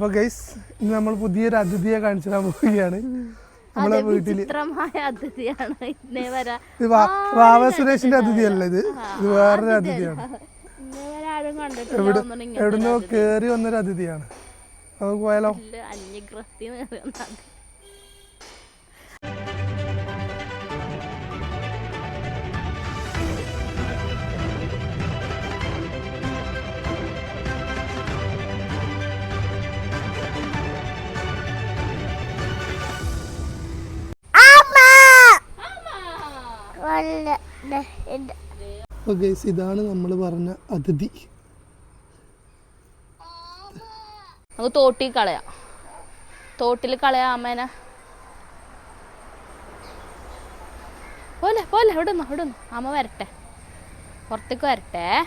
അപ്പൊ ഗൈസ് ഇന്ന് നമ്മൾ പുതിയൊരു അതിഥിയെ കാണിച്ചു തരാൻ പോവുകയാണ്. നമ്മളെ വീട്ടിൽ ഇത് വാവ സുരേഷിന്റെ അതിഥിയല്ല ഇത്? ഇത് വേറൊരു അതിഥിയാണ്. എവിടെ എവിടുന്നോ കേറി വന്നൊരു അതിഥിയാണ്. നമുക്ക് പോയാലോ? ഗൈസ് ഇതാണ് നമ്മൾ പറഞ്ഞ അതിഥി. നമുക്ക് തോട്ടിൽ കളയാം. തോട്ടിൽ കളയാം അമ്മേനെ. പോലെ പോലെ ഇവിടെ ഇവിടുന്നു. ഇവിടെ നിന്നോ അമ്മ വരട്ടെ. പുറത്തേക്ക് വരട്ടെ.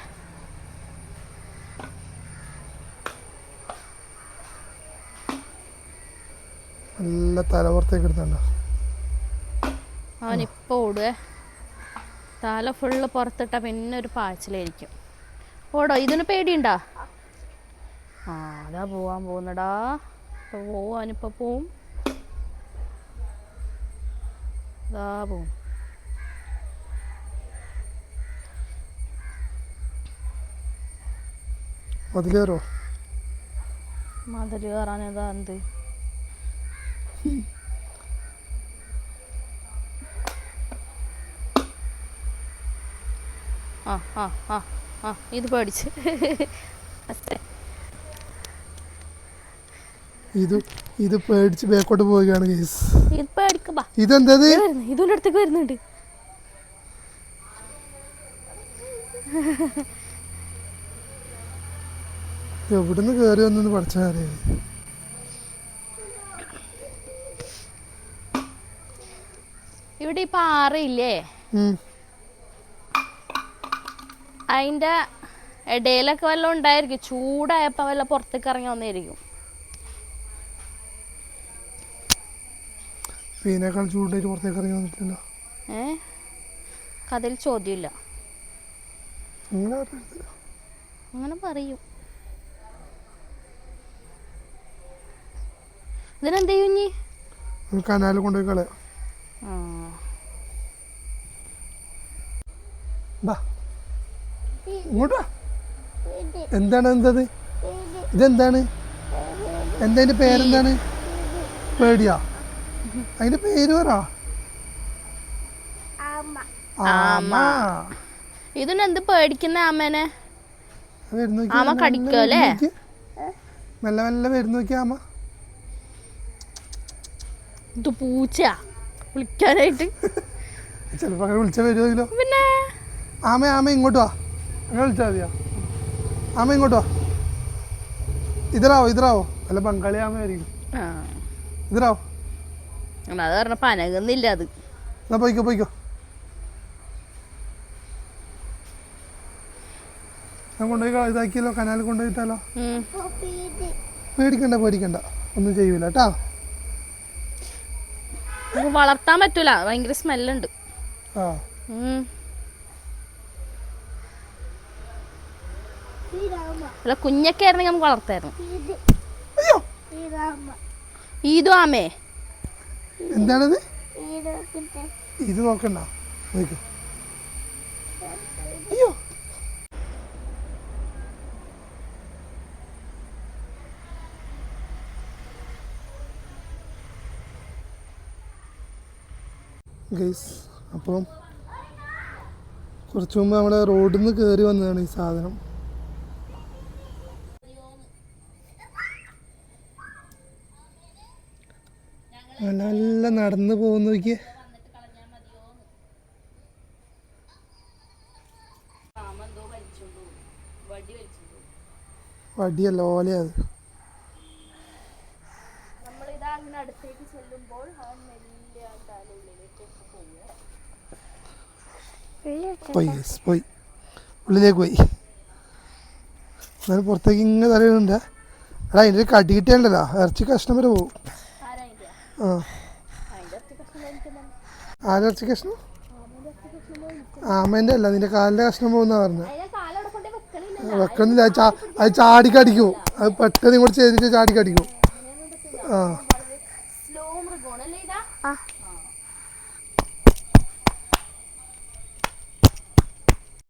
നല്ല തലപുറത്തേക്ക് എടുത്തണ്ട. അവനിപ്പോ ഓടുവേ. തല ഫുള്ള് പുറത്തിട്ട പിന്നെ ഒരു പാച്ചിലായിരിക്കും. ഓടോ ഇതിന് പേടിയുണ്ടോ? ആ അതാ പോവാൻ പോകുന്നടാ. ഇപ്പൊ പോവും അവനിപ്പോ പോവും. ഇതാ പോവും. മതിലേറോ മതിൽ കയറാൻ ഇതാ എന്ത്? ആ ആ ആ ആ ഇത് പഠിച്ച്. ഇത് ഇത് പേടിച്ച് ബാക്കോട്ട് പോവുകയാണ് ഗൈസ് ഇത് പേടിക്കപ്പാ ഇത് ഇതിന്റെ അടുത്തേക്ക് വരുന്നുണ്ട്. എവിടുന്ന് കയറി വന്നെന്ന് പഠിച്ചാൽ അറിയാം? ഇവിടെ ഈ പാറയില്ലേ ഉം. അതിന്റെ ഇടയിലൊക്കെ വല്ലതും ഉണ്ടായിരിക്കും. ചൂടായപ്പോൾ വല്ല പുറത്തേക്ക് ഇറങ്ങി വന്നിരിക്കും ഇതിനേക്കാൾ ചൂടായിട്ട് പുറത്തേക്ക് ഇറങ്ങി വന്നിട്ടില്ല. ഏ? കഥയിൽ ചോദ്യമില്ല. അങ്ങനെ പറയും. ഇതിനെന്ത് ചെയ്യും നമുക്ക് കനാലിൽ കൊണ്ടുപോയി കളയാം. ആ. ബാ. ഇങ്ങോട്ട് വാ. എന്താണ് എന്തത്? ഇതെന്താണ്? എന്താ പേരെന്താണ്? പേടിയാ. അതിന്റെ പേര് പറ. ആമ. ഇതിനെന്ത് പേടിക്കുന്ന ആമേനെ? ചെലപ്പോ വിളിച്ച ആമ മെല്ലെ. മെല്ലെ മെല്ലെ വരുന്നു നോക്കി ആമ. ഇത് പൂച്ചയാ. വിളിക്കാനായിട്ട്. ചിലപ്പോ അങ്ങനെ വിളിച്ചാൽ വരുമല്ലോ പിന്നെ? ആമ ആമ ഇങ്ങോട്ട് വാ. അങ്ങനെ വിളിച്ചാൽ മതിയോ ആമ ഇങ്ങോട്ട്. വാ ഇതറാവോ ഇതറാവോ അല്ല ബംഗാളി ആമയായിരിക്കും. ആ. ഇതറാവോ അത് പറഞ്ഞപ്പോ അനകുന്നില്ല അത്. എന്നാ പോയിക്കോ പോയിക്കോ. ഞാൻ കൊണ്ടുപോയി ഇതാക്കിയല്ലോ കനാലിൽ കൊണ്ടുപോയി ഇട്ടാലോ ഉം. പേടിക്കണ്ട പേടിക്കണ്ട. ഒന്നും ചെയ്യൂല കേട്ടാ വളർത്താൻ പറ്റൂല ഭയങ്കര സ്മെല്ലുണ്ട് ആ. അല്ല കുഞ്ഞൊക്കെ ആയിരുന്നെങ്കിൽ നമുക്ക് വളർത്തായിരുന്നു. ഈദു ഈദും ആമേ. എന്താണത്? ഇത് നോക്കണ്ട. നോക്കോ. അയ്യോ. ഗൈസ് അപ്പം കുറച്ച് മുമ്പ് നമ്മുടെ റോഡിൽ നിന്ന് കയറി വന്നതാണ് ഈ സാധനം. നല്ല നല്ല നടന്ന് പോകുന്ന നോക്കിയേ. വടിയല്ല ഓലയത് അടുത്തേക്ക് ചെല്ലുമ്പോൾ അവൻ മെല്ലെ ആ പോവുക. പോയി ഉള്ളിലേക്ക് പോയി. എന്നാലും പുറത്തേക്ക് ഇങ്ങനെ തലയുണ്ട് എടാ അതിന്റെ ഒരു കടി കിട്ടിയാണ്ടല്ലോ. ഇറച്ചി കഷ്ണം വരെ പോകും. ആരായിന്റെ ആ. അതിന്റെ ഒറ്റ കഷ്ണം? ആമേന്റെ അല്ല നിന്റെ കാലിന്റെ കഷ്ണം പോകുന്ന കൊണ്ട് വെക്കണില്ല അത് ചാടിക്കടിക്കും അത് പെട്ടെന്ന് ഇങ്ങോട്ട് ചെയ്തിട്ട് ചാടി കടിക്കും. ആ സ്ലോ മൃഗമാണ് അല്ലേ ഇതാ ആ.